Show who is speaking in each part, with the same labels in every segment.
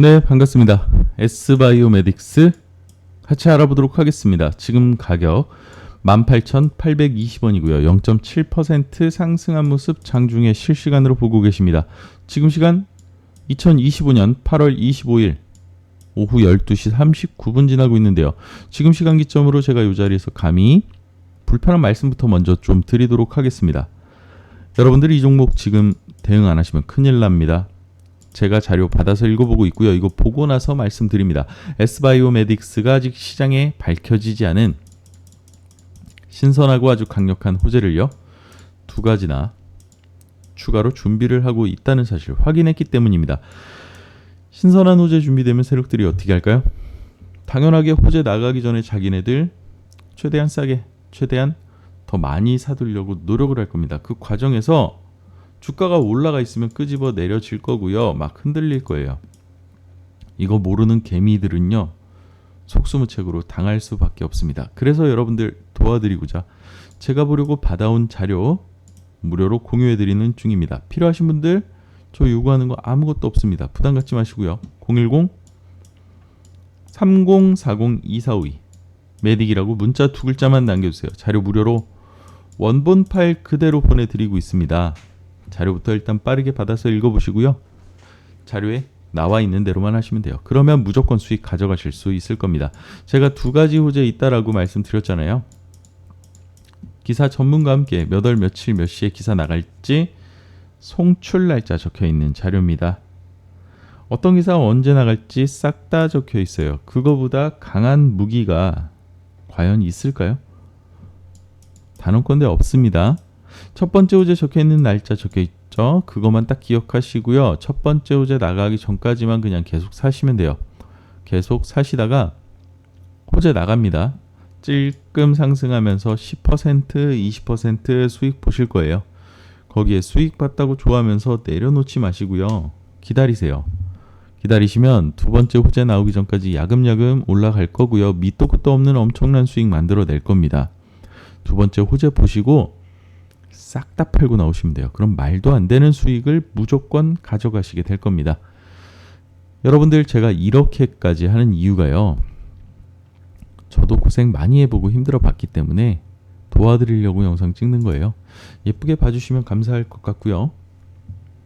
Speaker 1: 네, 반갑습니다. S바이오메딕스 같이 알아보도록 하겠습니다. 지금 가격 18,820원이고요. 0.7% 상승한 모습 장중에 실시간으로 보고 계십니다. 지금 시간 2025년 8월 25일 오후 12시 39분 지나고 있는데요. 지금 시간 기점으로 제가 이 자리에서 감히 불편한 말씀부터 먼저 좀 드리도록 하겠습니다. 여러분들이 이 종목 지금 대응 안 하시면 큰일 납니다. 제가 자료 받아서 읽어보고 있고요. 이거 보고 나서 말씀드립니다. S바이오메딕스가 아직 시장에 밝혀지지 않은 신선하고 아주 강력한 호재를요. 두 가지나 추가로 준비를 하고 있다는 사실 확인했기 때문입니다. 신선한 호재 준비되면 세력들이 어떻게 할까요? 당연하게 호재 나가기 전에 자기네들 최대한 싸게, 최대한 더 많이 사두려고 노력을 할 겁니다. 그 과정에서 주가가 올라가 있으면 끄집어 내려질 거고요. 막 흔들릴 거예요. 이거 모르는 개미들은요. 속수무책으로 당할 수밖에 없습니다. 그래서 여러분들 도와드리고자 제가 보려고 받아온 자료 무료로 공유해 드리는 중입니다. 필요하신 분들 저 요구하는 거 아무것도 없습니다. 부담 갖지 마시고요. 010 3040-2452 메딕이라고 문자 두 글자만 남겨주세요. 자료 무료로 원본 파일 그대로 보내드리고 있습니다. 자료부터 일단 빠르게 받아서 읽어보시고요. 자료에 나와 있는 대로만 하시면 돼요. 그러면 무조건 수익 가져가실 수 있을 겁니다. 제가 두 가지 호재 있다라고 말씀드렸잖아요. 기사 전문가와 함께 몇 월 며칠 몇 시에 기사 나갈지 송출 날짜 적혀 있는 자료입니다. 어떤 기사가 언제 나갈지 싹 다 적혀 있어요. 그거보다 강한 무기가 과연 있을까요? 단언컨대 없습니다. 첫 번째 호재 적혀 있는 날짜 적혀 있죠. 그것만 딱 기억하시고요. 첫 번째 호재 나가기 전까지만 그냥 계속 사시면 돼요. 계속 사시다가 호재 나갑니다. 찔끔 상승하면서 10% 20% 수익 보실 거예요. 거기에 수익 봤다고 좋아하면서 내려놓지 마시고요. 기다리세요. 기다리시면 두 번째 호재 나오기 전까지 야금야금 올라갈 거고요. 밑도 끝도 없는 엄청난 수익 만들어 낼 겁니다. 두 번째 호재 보시고 싹 다 팔고 나오시면 돼요. 그럼 말도 안 되는 수익을 무조건 가져가시게 될 겁니다. 여러분들 제가 이렇게까지 하는 이유가요. 저도 고생 많이 해보고 힘들어 봤기 때문에 도와드리려고 영상 찍는 거예요. 예쁘게 봐주시면 감사할 것 같고요.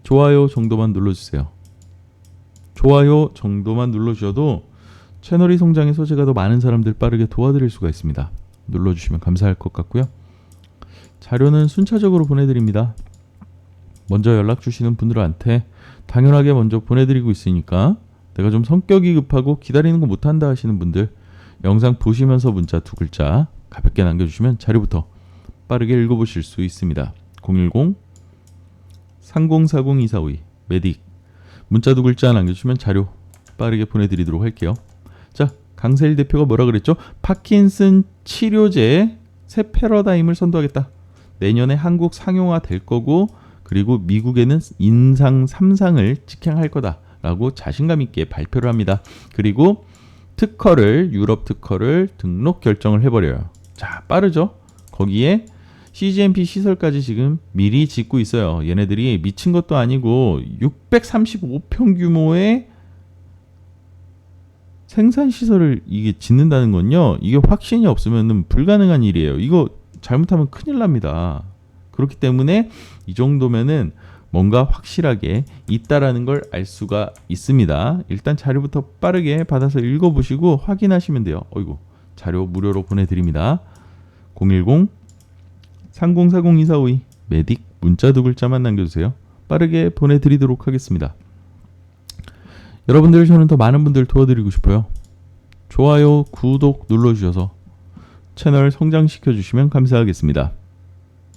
Speaker 1: 좋아요 정도만 눌러주세요. 좋아요 정도만 눌러주셔도 채널이 성장해서 제가 더 많은 사람들 빠르게 도와드릴 수가 있습니다. 눌러주시면 감사할 것 같고요. 자료는 순차적으로 보내드립니다. 먼저 연락 주시는 분들한테 당연하게 먼저 보내드리고 있으니까 내가 좀 성격이 급하고 기다리는 거 못한다 하시는 분들 영상 보시면서 문자 두 글자 가볍게 남겨주시면 자료부터 빠르게 읽어보실 수 있습니다. 010 3040-2452 메딕 문자 두 글자 남겨주시면 자료 빠르게 보내드리도록 할게요. 자 강세일 대표가 뭐라 그랬죠? 파킨슨 치료제 새 패러다임을 선도하겠다. 내년에 한국 상용화 될 거고 그리고 미국에는 인상 3상을 직행할 거다라고 자신감 있게 발표를 합니다. 그리고 특허를 유럽 특허를 등록 결정을 해버려요. 자 빠르죠? 거기에 CGMP 시설까지 지금 미리 짓고 있어요. 얘네들이 미친 것도 아니고 635평 규모의 생산 시설을 이게 짓는다는 건요. 이게 확신이 없으면 불가능한 일이에요. 이거 잘못하면 큰일 납니다. 그렇기 때문에 이 정도면은 뭔가 확실하게 있다라는 걸 알 수가 있습니다. 일단 자료부터 빠르게 받아서 읽어보시고 확인하시면 돼요. 어이구 자료 무료로 보내드립니다. 010 3040-2452 메딕 문자 두 글자만 남겨주세요. 빠르게 보내드리도록 하겠습니다. 여러분들 저는 더 많은 분들 도와드리고 싶어요. 좋아요, 구독 눌러주셔서 채널 성장시켜 주시면 감사하겠습니다.